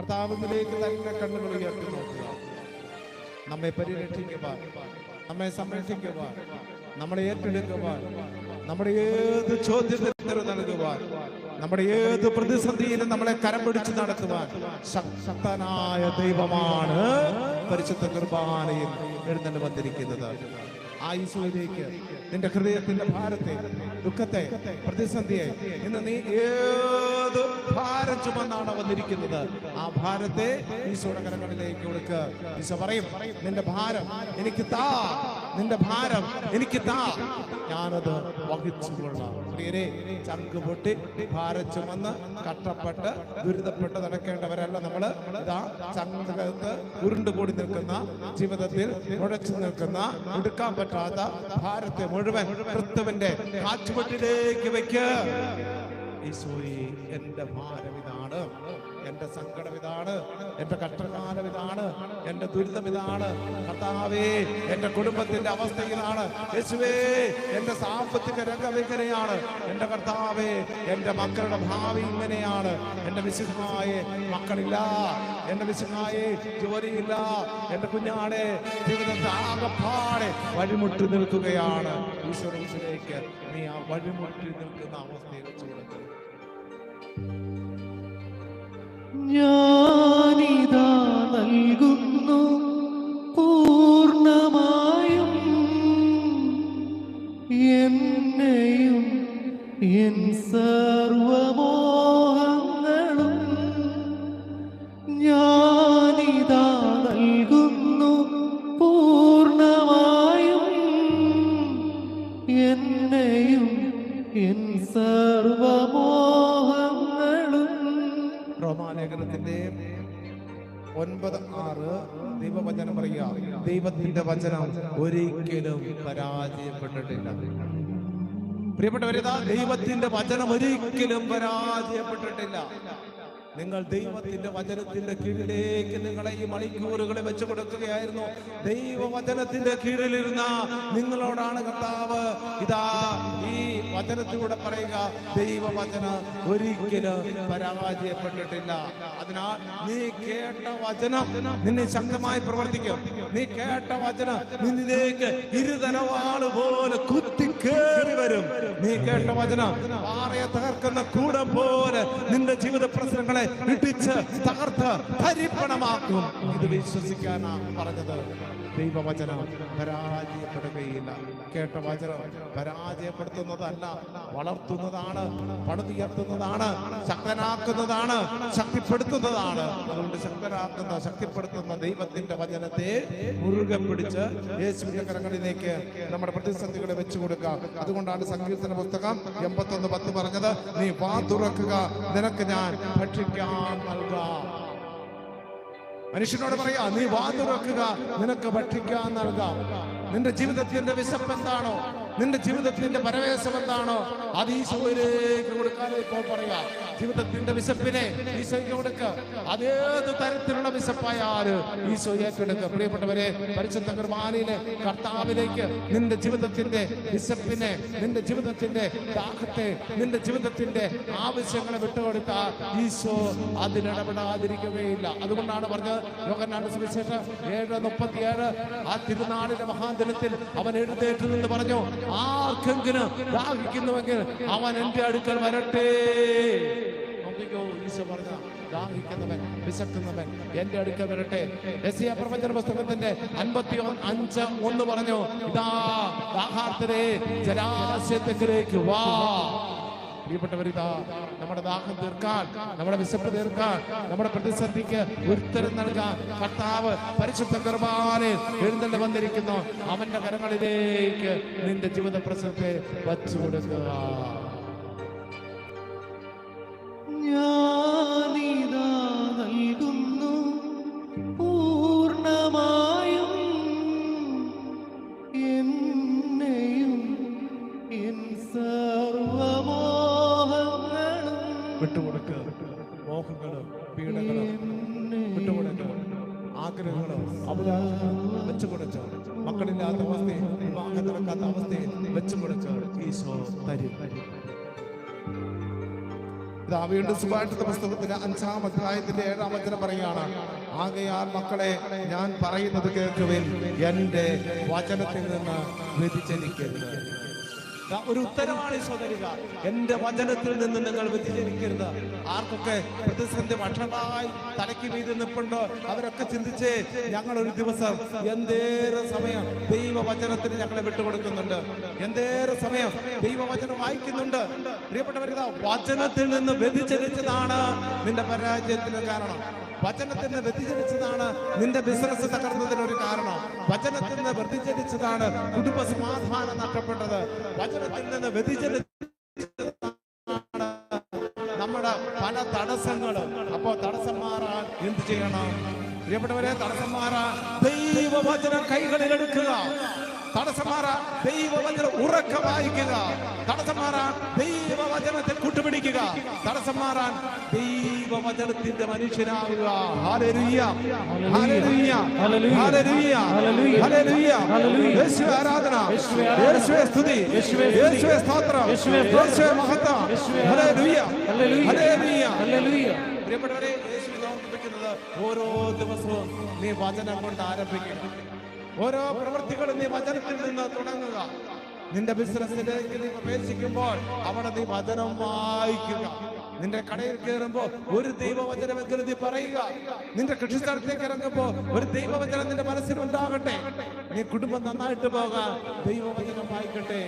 കർത്താവിലേക്ക് തന്നെ കണ്ണുകൾ ഉയർത്തി നോക്കുക. നമ്മെ പരിരക്ഷിക്കുവാൻ നമ്മെ സംരക്ഷിക്കുവാൻ നമ്മളെ ഏറ്റെടുക്കുവാൻ നമ്മുടെ ഏത് ചോദ്യത്തിന് നൽകുവാൻ നമ്മുടെ ഏത് പ്രതിസന്ധിയിലും നമ്മളെ കരം പിടിച്ച് നടത്തുവാൻ ശക്തനായ ദൈവമാണ്. പരിശുദ്ധ കുർബാനയിൽ എഴുന്നള്ളി വന്നിരിക്കുന്നത്. ആ ഈശോയിലേക്ക് നിന്റെ ഹൃദയത്തിന്റെ ഭാരത്തെ ദുഃഖത്തെ പ്രതിസന്ധിയെ ഇന്ന് നീ ഏത് ഭാരം ചുമന്നാണ് വന്നിരിക്കുന്നത് ആ ഭാരത്തെ ഈശോയുടെ കരങ്ങളിലേക്ക് കൊടുക്കുക ഈശോ പറയും നിന്റെ ഭാരം എനിക്ക് താ. നിന്റെ ഭാരം എനിക്ക് താ. ഞാനത് വഹിച്ചു കൊള്ളാം. പ്രിയരെ ചങ്ക് പൊട്ടി ഭാരം ചുമന്ന് കട്ടപ്പെട്ട് ദുരിതപ്പെട്ട് നടക്കേണ്ടവരല്ല നമ്മൾ ഇതാ ചങ്കത്ത് ഉരുണ്ടുകൂടി നിൽക്കുന്ന ജീവിതത്തിൽ ഉഴച്ചു നിൽക്കുന്ന എടുക്കാൻ പറ്റാത്ത ഭാരത്തെ മുഴുവൻ ക്രിസ്തുവിന്റെ കാച്ചുപൊട്ടിലേക്ക് വെക്ക്. എന്റെ ഭാരം ഇതാണ്. എന്റെ സങ്കടം ഇതാണ്. എന്റെ കഷ്ടകാലം ഇതാണ് എന്റെ ദുരിതം ഇതാണ്. കർത്താവേ എന്റെ കുടുംബത്തിന്റെ അവസ്ഥ ഇതാണ്. യേശുവേ എന്റെ സാമ്പത്തിക രംഗം ഇങ്ങനെയാണ്. എന്റെ കർത്താവേ എന്റെ മക്കളുടെ ഭാവി ഇങ്ങനെയാണ്. എന്റെ വിശുദ്ധമായ മക്കളില്ല എന്റെ വിശുദ്ധമായ ജോലിയില്ല. എന്റെ കുഞ്ഞാടെ ജീവിതത്തെ വഴിമുട്ടി നിൽക്കുകയാണ്. ഈശ്വരത്തിലേക്ക് നീ ആ വഴിമുട്ടി നിൽക്കുന്ന അവസ്ഥയിൽ ചൂടുന്നത് ഞാനിതാ നൽകുന്നു പൂർണമായും. എന്നെയും എൻ സർവമോഹങ്ങളും ഒൻപത് ആറ് ദൈവവചനം പറയുക. ദൈവത്തിന്റെ വചനം ഒരിക്കലും പരാജയപ്പെട്ടിട്ടില്ല. പ്രിയപ്പെട്ടവരിതാ ദൈവത്തിന്റെ വചനം ഒരിക്കലും പരാജയപ്പെട്ടിട്ടില്ല. നിങ്ങൾ ദൈവത്തിന്റെ വചനത്തിന്റെ കീഴിലേക്ക് നിങ്ങളെ ഈ മണിക്കൂറുകളെ വെച്ചു കൊടുക്കുകയായിരുന്നു. ദൈവവചനത്തിന്റെ കീഴിലിരുന്ന നിങ്ങളോടാണ് കർത്താവ് ഇതാ വചനത്തിലൂടെ പറയുക ദൈവവചന ഒരിക്കലും പരാജയപ്പെട്ടിട്ടില്ല. അതിനാൽ നീ കേട്ട വചനം നിന്നെ ശക്തമായി പ്രവർത്തിക്കും. നീ കേട്ട വചനം നിന്നിലേക്ക് ഇരുതലവാൾ പോലെ കുത്തി കേറി വരും. നീ കേട്ട വചനം പാറയെ തകർക്കുന്ന കൂടം പോലെ നിന്റെ ജീവിത പ്രശ്നങ്ങളെ ഇടിച്ച് തകർത്ത് പരിപ്പണമാക്കും ഇത് വിശ്വസിക്കാനാണ് പറഞ്ഞത്. ദൈവവചനം പരാജയപ്പെടുകയില്ല. കേട്ട വചനം പരാജയപ്പെടുത്തുന്നതല്ല വളർത്തുന്നതാണ് പടുതുയർത്തുന്നതാണ് ശക്തനാക്കുന്നതാണ് ശക്തിപ്പെടുത്തുന്നതാണ്. അതുകൊണ്ട് ശക്തനാക്കുന്ന ശക്തിപ്പെടുത്തുന്ന ദൈവത്തിന്റെ വചനത്തെ മുറുകെ പിടിച്ച് യേശുവിന്റെ കരങ്ങളിലേക്ക് നമ്മുടെ പ്രതിസന്ധികളെ വെച്ചു കൊടുക്കുക. അതുകൊണ്ടാണ് സങ്കീർത്തന പുസ്തകം എൺപത്തൊന്ന് പത്ത് പറഞ്ഞത് നീ വാ തുറക്കുക നിനക്ക് ഞാൻ ഭക്ഷിക്കാൻ നൽകാം. മനുഷ്യനോട് പറയാ നീ വാതുറക്കുക നിനക്ക് ഭക്ഷിക്കാൻ നൽകാം. നിന്റെ ജീവിതത്തിന്റെ വിശപ്പ് എന്താണോ നിന്റെ ജീവിതത്തിന്റെ പരവേശം എന്താണോ അത് ഈശോയിലേക്ക് ഇപ്പോൾ പറയാ ജീവിതത്തിന്റെ വിശപ്പിനെ ഈശോയ്ക്ക് കൊടുക്ക. അതേത് തരത്തിലുള്ള വിശപ്പായാലും ഈശോ ഏറ്റെടുക്കുക പ്രിയപ്പെട്ടവരെ പരിശുദ്ധ കുർബാനയിലെ കർത്താവിലേക്ക് നിന്റെ ജീവിതത്തിന്റെ വിശപ്പിനെ നിന്റെ ജീവിതത്തിന്റെ ദാഹത്തെ നിന്റെ ജീവിതത്തിന്റെ ആവശ്യങ്ങളെ വിട്ടുകൊടുത്ത ഈശോ അതിനിടപെടാതിരിക്കുകയില്ല അതുകൊണ്ടാണ് പറഞ്ഞത് ലോകനാട് സുവിശേഷം ഏഴ് മുപ്പത്തിയേഴ് ആ തിരുനാളിന്റെ മഹാദിനത്തിൽ അവൻ എഴുന്നേറ്റ് നിന്ന് പറഞ്ഞു ആർക്കെങ്കിലും ദാഹിക്കുന്നുവെങ്കിൽ അവൻ എന്റെ അടുക്കൽ വരട്ടെ. നോക്കിക്കോ ഈശോ പറഞ്ഞ ദാഹിക്കുന്നവൻ വിശക്കുന്നവൻ എന്റെ അടുക്കൽ വരട്ടെ. എസിയ പ്രവചന പുസ്തകത്തിന്റെ അൻപത്തി അഞ്ച് ഒന്ന് പറഞ്ഞു ഇതാ ദാഹാർത്തരെ ജലാശയത്തിലേക്ക് വാ. പ്രിയപ്പെട്ടവരിതാ നമ്മുടെ ദാഹം തീർക്കാൻ നമ്മുടെ വിശപ്പ് തീർക്കാൻ നമ്മുടെ പ്രതിസന്ധിക്ക് ഉത്തരം നൽകാൻ കർത്താവ് പരിശുദ്ധ കർമാനെ എഴുന്നള്ളി വന്നിരിക്കുന്നു. അവന്റെ കരങ്ങളിലേക്ക് നിന്റെ ജീവിത പ്രശ്നത്തെ വച്ചു മോഹങ്ങളും പീഡകളും വിട്ടുകൊടുക്കുക ആഗ്രഹങ്ങളും അഭിലാഷങ്ങളും വെച്ചു കൊടുക്കുക മക്കളില്ലാത്ത അവസ്ഥയിൽ വിവാഹം നടക്കാത്ത അവസ്ഥയിൽ വെച്ചു കൊടുക്കുക ഈശോ തരും. വീണ്ടും സുഭാഷിത പുസ്തകത്തിന്റെ അഞ്ചാം അധ്യായത്തിന്റെ ഏഴാം വചനം പറയുകയാണ്. ആകയാൽ മക്കളെ ഞാൻ പറയുന്നത് കേൾക്കുവിൻ. എന്റെ വചനത്തിൽ നിന്ന് വ്യതിചലിക്കരുത്. ഒരു ഉത്തരമാണ് തരിക എന്റെ വചനത്തിൽ നിന്ന് നിങ്ങൾ വ്യതിചരിക്കരുത് ആർക്കൊക്കെ പ്രതിസന്ധി ഭക്ഷണമായി തലയ്ക്ക് മീതി നിൽപ്പുണ്ടോ അവരൊക്കെ ചിന്തിച്ച് ഞങ്ങൾ ഒരു ദിവസം എന്തേറെ സമയം ദൈവവചനത്തിന് ഞങ്ങളെ വിട്ടുകൊടുക്കുന്നുണ്ട്. എന്തേറെ സമയം ദൈവവചനം വായിക്കുന്നുണ്ട്. പ്രിയപ്പെട്ടവരിതാ വചനത്തിൽ നിന്ന് വ്യതിചരിച്ചതാണ് നിന്റെ പരാജയത്തിന് കാരണം. വചനത്തിൽ വ്യതിചരിച്ചതാണ് നിന്റെ ബിസിനസ് തകർന്നതിന് ഒരു കാരണം. വചനത്തിൽ നിന്ന് വ്യതിചലിച്ചതാണ് കുടുംബ സമാധാനം നഷ്ടപ്പെട്ടത്. വചനത്തിൽ നിന്ന് വ്യതിചരിച്ചതാണ് നമ്മുടെ പല തടസ്സങ്ങളും. അപ്പോ തടസ്സം മാറാൻ എന്ത് ചെയ്യണം? പ്രിയപ്പെട്ടവരെ തടസ്സം മാറാ ദൈവവചനം കൈകളിൽ എടുക്കുക. തടസ്സം മാറാൻ ദൈവവചനം ഉറക്ക വായിക്കുക. തടസ്സം മാറാൻ ദൈവവചനത്തിൽ കൂട്ടുപിടിക്കുക. തടസ്സം മാറാൻ ദൈവവചനത്തിന്റെ മനുഷ്യനാവുക. ആരാധന. സ്തുതി. സ്തോത്രം. മഹത്വം. പ്രിയപ്പെട്ടവരെ ഓർമ്മിപ്പിക്കുന്നത് ഓരോ ദിവസവും നീ വചനം കൊണ്ട് ആരംഭിക്കണം. ഓരോ പ്രവൃത്തികളും നീ വചനത്തിൽ നിന്ന് തുടങ്ങുക. നിന്റെ ബിസിനസ്സിലേക്ക് നീ പ്രവേശിക്കുമ്പോൾ അവിടെ നീ വചനം വായിക്കുക. നിന്റെ കടയിൽ കയറുമ്പോ ഒരു ദൈവവചനം നീ പറയുക. നിന്റെ കൃഷിസ്ഥലത്തേക്ക് ഇറങ്ങുമ്പോ ഒരു ദൈവവചനം നിന്റെ മനസ്സിൽ ഉണ്ടാകട്ടെ നീ കുടുംബം നന്നായിട്ട് പോകാൻ ദൈവവചനം വായിക്കട്ടെ.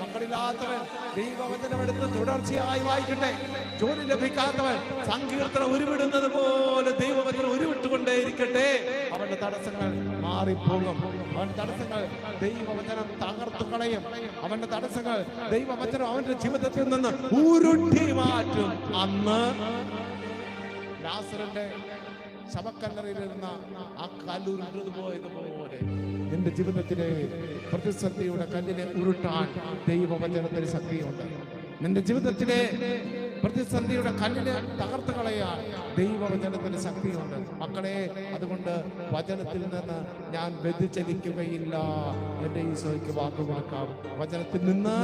മക്കളില്ലാത്തവൻ ദൈവവചനം എടുത്ത് തുടർച്ചയായി വായിക്കട്ടെ. ജോലി ലഭിക്കാത്തവൻ സങ്കീർത്തനം ഉരുവിടുന്നത് പോലെ ദൈവവചനം ഉരുവിട്ടുകൊണ്ടേയിരിക്കട്ടെ. അവന്റെ തടസ്സങ്ങൾ മാറിപ്പോകും. അവന്റെ തടസ്സങ്ങൾ ദൈവവചനം തകർത്തു കളയും. അവന്റെ തടസ്സങ്ങൾ ദൈവവചനം അവന്റെ ജീവിതത്തിൽ നിന്ന് ഉരുട്ടി മാറ്റും. അന്ന് ലാസറിന്റെ ശവക്കല്ലറിലിരുന്ന ആ കല്ലുരുണ്ടത് പോയതുപോലെ നിന്റെ ജീവിതത്തിലെ പ്രതിസന്ധിയുടെ കല്ലിനെ ഉരുട്ടാൻ ദൈവവചനത്തിന് ശക്തിയുണ്ട്. നിന്റെ ജീവിതത്തിലെ പ്രതിസന്ധിയുടെ കല്ലിനെ തകർത്ത് കളയാൻ ദൈവവചനത്തിന് ശക്തിയുണ്ട്. മക്കളെ അതുകൊണ്ട് വചനത്തിൽ നിന്ന് ഞാൻ വ്യതിചലിക്കുകയില്ല. എന്റെ ഈശോയ്ക്ക് വാക്കുമാക്കാം വചനത്തിൽ നിന്ന്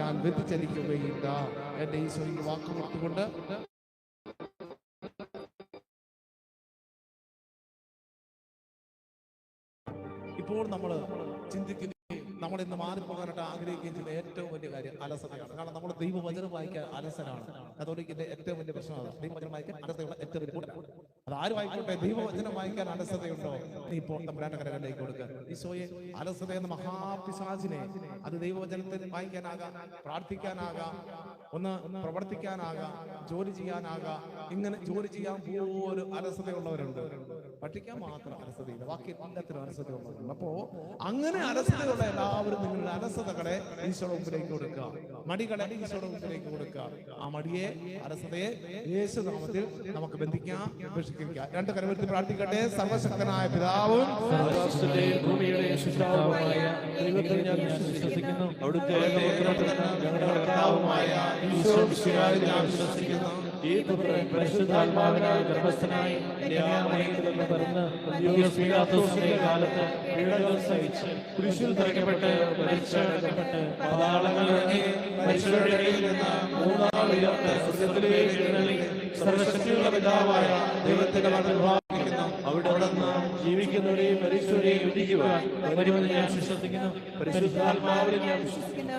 ഞാൻ വ്യതിചലിക്കുകയില്ല. എന്റെ ഈശോയ്ക്ക് വാക്കുമാക്കുകൊണ്ട് ഇപ്പോൾ നമ്മൾ ചിന്തിക്കുകയും നമ്മൾ ഇന്ന് മാറിപ്പോകാനായിട്ട് ആഗ്രഹിക്കുകയും ചെയ്യുന്ന ഏറ്റവും വലിയ കാര്യം അലസതയാണ്. കാരണം നമ്മൾ ദൈവവചനം വായിക്കാൻ അലസനാണ്. കത്തോലിക്കിന്റെ ഏറ്റവും വലിയ പ്രശ്നമാണ് ദൈവവചനം വായിക്കാൻ അലസതയുള്ള ഏറ്റവും വലിയ കൂട്ടം. അത് ആര് വായിക്കോട്ടെ? ദൈവവചനം വായിക്കാൻ അലസതയുണ്ടോ? നീ ഇപ്പോൾ തമ്പുരാന്റെ കരകളിലേക്ക് കൊടുക്കുക ഈശോയെ അലസത എന്ന മഹാപിശാചിനെ അത് ദൈവവചനത്തിൽ വായിക്കാനാകാം പ്രാർത്ഥിക്കാനാകാം ഒന്ന് പ്രവർത്തിക്കാനാകാം ജോലി ചെയ്യാനാകാം. ഇങ്ങനെ ജോലി ചെയ്യാൻ പോലും അലസതയുള്ളവരുണ്ട്. പഠിക്കാൻ മാത്രം അലസതയില്ല. ബാക്കി എല്ലാത്തിനും അലസതയുള്ളവരുണ്ട്. അപ്പോ അങ്ങനെ അലസതയുള്ള എല്ലാവരും നിങ്ങളുടെ അലസതകളെ ഈശോയുടെ മുമ്പിലേക്ക് കൊടുക്കുക. മടികളെ ഈശോയുടെ മുമ്പിലേക്ക് കൊടുക്കുക. ആ മടിയെ അലസതയെ യേശുനാമത്തിൽ നമുക്ക് ബന്ധിക്കാം ഉപേക്ഷിക്കാം. രണ്ട് കരവരുത്തി പ്രാർത്ഥിക്കട്ടെ. സർവശക്തനായ പിതാവും അവിടുത്തെ ഏകപുത്രനും ഞങ്ങളുടെ കർത്താവുമായ ഈശോ മിശിഹായിൽ ഞാൻ വിശ്വസിക്കുന്നു. ഈ പുത്രൻ പരിശുദ്ധാത്മാവിനാൽ ഗർഭസ്ഥനായി പിറന്ന് പന്തിയോസ് പീലാത്തോസിന്റെ കാലത്ത് പീഡകൾ സഹിച്ച് കുരിശിൽ തറയ്ക്കപ്പെട്ട് മരിച്ചടക്കപ്പെട്ട് പാതാളങ്ങൾ ഇറങ്ങി മനുഷ്യരുടെ ഇടയിൽ നിന്ന് മൂന്നാൾ ഉയർത്ത് സ്വർഗത്തിലേക്ക് സർവശക്തിയുള്ള പിതാവായ ദൈവത്തിന്റെ അവിടെ ജീവിക്കുന്നവരെയും മരിച്ചവരെയും വിധിക്കുവാൻ വരുമെന്ന് ഞാൻ വിശ്വസിക്കുന്നു. പരിശുദ്ധാത്മാവിനെ ഞാൻ വിശ്വസിക്കുന്നു.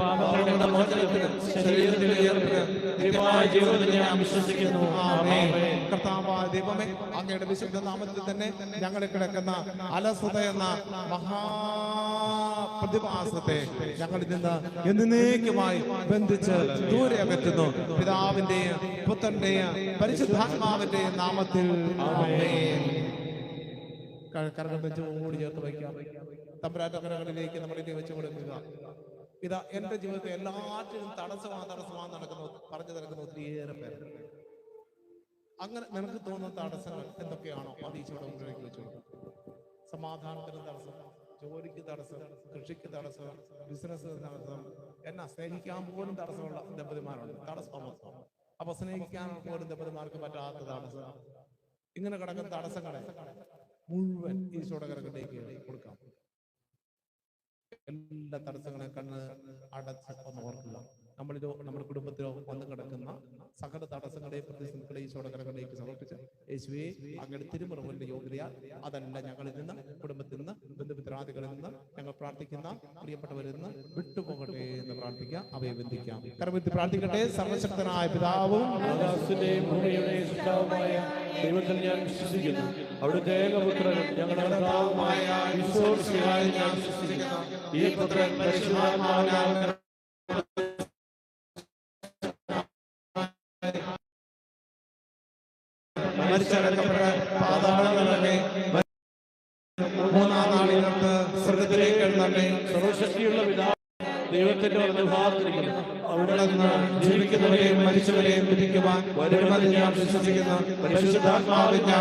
പാപങ്ങളുടെ ശരീരത്തിലെ ജീവിതത്തിൽ ഞാൻ വിശ്വസിക്കുന്നു. ആമേൻ. കർത്താവായ ദൈവമേ അങ്ങയുടെ വിശുദ്ധ നാമത്തിൽ തന്നെ ഞങ്ങൾ കിടക്കുന്ന അലസത എന്ന മഹാ പ്രതിഭാസത്തെ ഞങ്ങളിൽ നിന്ന് എന്നേക്കുമായി ബന്ധിച്ച് ദൂരെ അകറ്റുന്നു. പിതാവിന്റെയും പുത്രന്റെയും പരിശുദ്ധാത്മാവിന്റെയും നാമത്തിൽ ആമേൻ. ക- കരങ്ങൾ വെച്ച് ഓടി ചേർത്ത് വയ്ക്കാം തമ്പുരാന്റെ കരങ്ങളിലേക്ക് നമ്മളിലേക്ക് വെച്ച് കൊടുക്കുക. ഇതാ എന്റെ ജീവിതത്തെ എല്ലാറ്റിനും തടസ്സമാ തടസ്സമാ നടക്കുന്ന പറഞ്ഞു നടക്കുന്ന ഒത്തിരിയേറെ പേര്. അങ്ങനെ നിനക്ക് തോന്നുന്ന തടസ്സങ്ങൾ എന്തൊക്കെയാണോ? അത് ഈശോയുടെ മുമ്പിലേക്ക് വെച്ചു സമാധാനത്തിന് തടസ്സം ജോലിക്ക് തടസ്സം കൃഷിക്ക് തടസ്സം ബിസിനസ്സിന് തടസ്സം എന്നാ സ്നേഹിക്കാൻ പോലും തടസ്സമുള്ള ദമ്പതിമാരുണ്ട്. തടസ്സം അപ്പൊ സ്നേഹിക്കാൻ പോലും ദമ്പതിമാർക്ക് പറ്റാത്ത തടസ്സം ഇങ്ങനെ കിടക്കുന്ന തടസ്സങ്ങളെ മുഴുവൻ ഈശോയുടെ കരങ്ങളിലേക്ക് കൊടുക്കാം. എല്ലാ തടസ്സങ്ങളെ കണ്ണ് അടച്ച് ഒന്ന് ഓർക്കുക. നമ്മളിലോ നമ്മുടെ കുടുംബത്തിലോ വന്നു കിടക്കുന്ന സകല തടസ്സങ്ങളെയും പ്രതിസന്ധികളെയും ചോടകരങ്ങളിലേക്ക് സമർപ്പിച്ച് യേശുവെ അങ്ങയുടെ തിരുമുറവിന്റെ യോഗ്യതയാൽ അതല്ല ഞങ്ങളിൽ നിന്ന് കുടുംബത്തിൽ നിന്ന് ബന്ധുമിത്രാദികളിൽ നിന്ന് ഞങ്ങൾ പ്രാർത്ഥിക്കുന്ന പ്രിയപ്പെട്ടവരിൽ നിന്ന് വിട്ടുപോകട്ടെ എന്ന് പ്രാർത്ഥിക്കാം. അവയെ ബന്ധിക്കാം കരമെത്തി പ്രാർത്ഥിക്കട്ടെ. സർവശക്തനായ പിതാവും ദൈവത്തിൽ ഞാൻ വിശ്വസിക്കുന്നു. അവിടുത്തെ ഏകപുത്രനും ഞങ്ങളുടെ ഈ പുത്രൻ മരിച്ചടക്കപ്പെട്ട പാതാളങ്ങളെ മൂന്നാം നാളിനകത്ത് സ്വർഗത്തിലേക്ക് എഴുന്നള്ളി. സർവശക്തിയുള്ള പിതാവ് ദൈവത്തിന്റെ വലതുഭാഗത്തിരിക്കുന്നു അവിടെ നിന്ന് ജീവിക്കുന്നവരെയും മരിച്ചവരെയും വിധിക്കുവാൻ വരുമെന്ന് ഞാൻ വിശ്വസിക്കുന്നു. പരിശുദ്ധാത്മാവിൽ ഞാൻ